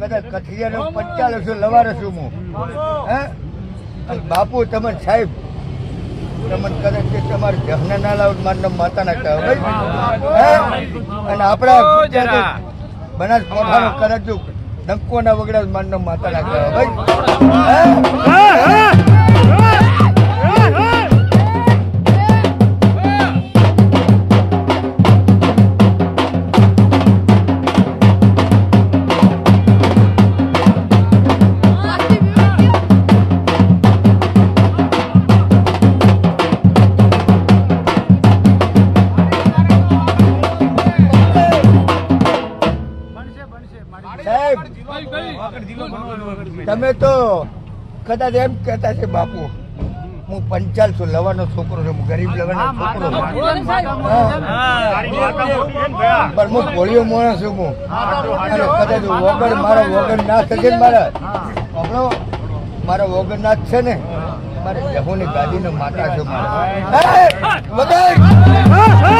કદાચ કથિયાનો પંચાલ છું લવારો છું હું. હે? અને બાપુ તમે સાહેબ તમને કદાચ કે તમારે જહના ના લાવ મારે માતા ના કહે ભાઈ હે? અને આપણા બનાસ કોઠાનો કદાચ જો ડંકો ના વગડા મારે માતા ના કહે ભાઈ. કદાચ એમ કહેતા છે બાપુ હું પંચાલ છું લવાનો છોકરો છું ગરીબ લવાનો છોકરો છું. હા. પણ હું ભોળિયો માણસ છું હું. અને કદાચ વગર મારો વગર ના થશે ને મારા? આપણો મારો વગર ના છે ને? મારે જહુની ગાદીનો માતા છું મારે. વગર!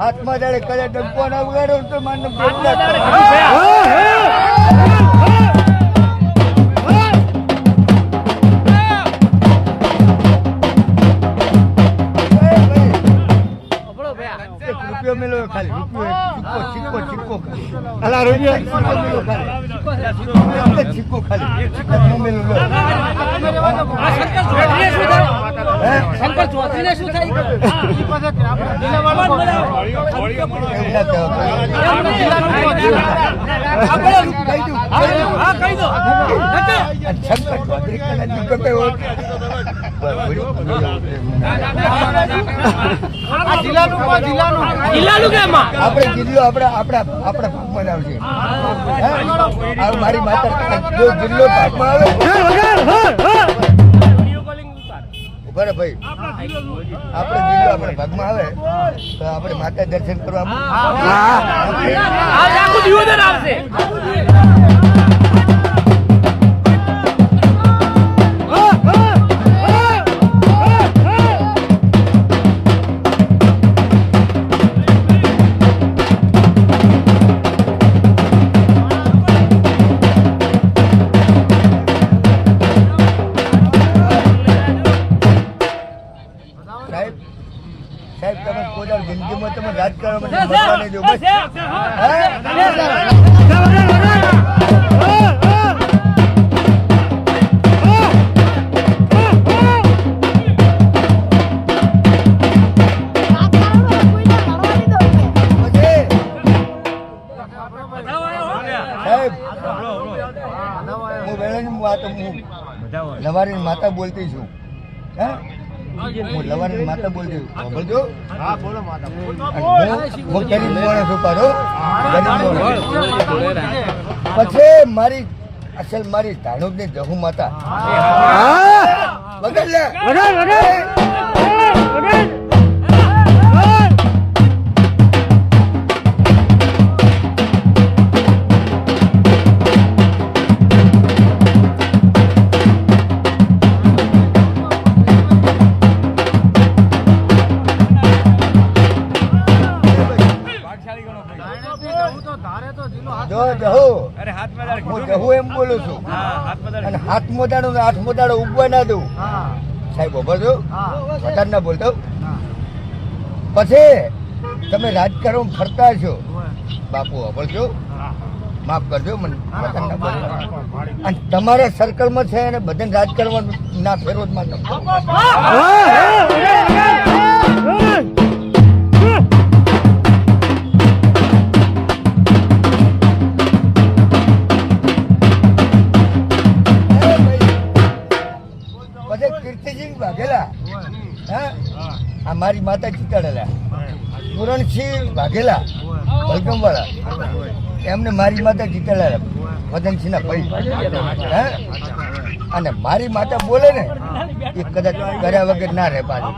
હાથમાં જાડે કદાચ ડબ્બો ના વગાડો તો માનને પેટ ના કરે. એક રૂપિયો મેલો ખાલી. રૂપિયો સિક્કો સિક્કો સિક્કો અલા રૂપિયો સિક્કો ખાલી. એક ખાલી? ચૌધરી શું. જિલ્લાનું કેમાં આપણે જિલ્લો આપણે આપણા આપણા ભાગમાં આવશે. મારી માતા જો જિલ્લો ભાગમાં આવે. રહે ભાઈ. આપણે જિલ્લો આપણે ભાગમાં આવે તો આપણે માતા દર્શન કરવા સાહેબ તમે કોઈ જિંદગીમાં તમે રાજકારણમાં દો બસ. હે? સાહેબ હું વેળાની વાત હું લવારીની માતા બોલતી છું. હે? માતા હું ગરીબ માણસ પાછો. મારી અસલ મારી ધાણુકની જહુ માતા. વગર લે. જો જહુ હું જહુ એમ બોલું છું અને હાથ મોદાડું ઉગવા ના દઉં સાહેબ બોલજો વધારે ના બોલતો પછી તમે રાજકારણ ફરતા છો બાપુ બોલજો માફ કરજો મને વતન ના અને તમારા સર્કલમાં છે અને બધાને રાજકારણ ના ના ફેરવો વાઘેલા હા? આ મારી માતા ચીતાડેલા. પૂરણસિંહ વાઘેલા બલગમવાળા એમને મારી માતા જીતેલા વદનસિંહના ભાઈ. હે? અને મારી માતા બોલે ને, એ કદાચ કર્યા વગર ના રહે પાછી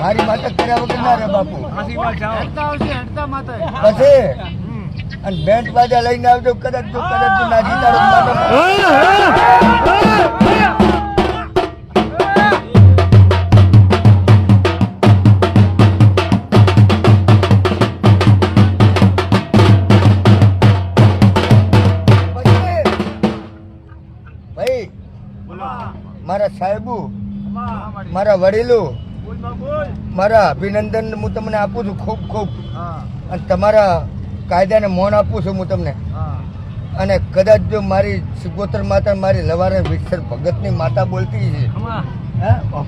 મારી માતા કર્યા વગર ના રહે બાપુ. પછી? અને બેન્ટ બાજા લઈને આવજો, કદાચ જો, કદાચ ના જીતાડો મારા સાહેબુ મારા. વડીલો. મારા અભિનંદન હું તમને આપું છું ખૂબ ખૂબ. અને તમારા કાયદાને મોન આપું છું હું તમને. અને કદાચ જો મારી સુગોત્ર માતા મારી લવારે વિઠ્ઠલ ભગતની માતા બોલતી છે. હો.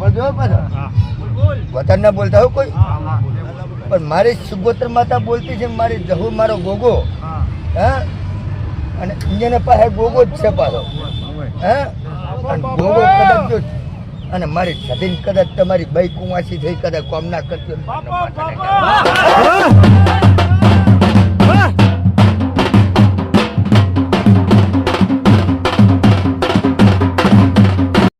વતનના બોલતા હો કોઈ. પણ મારી સુગોત્ર માતા બોલતી છે મારી જહુ મારો ગોગો. હે. અને ઇન્ડિયાના પાસે ગોગો જ છે પાછો. હે? અને ગોગો કદાચ જો અને મારી સધીન કદાચ તમારી બઈ કુંવાસી થઈ કદાચ કોમ ના કરતી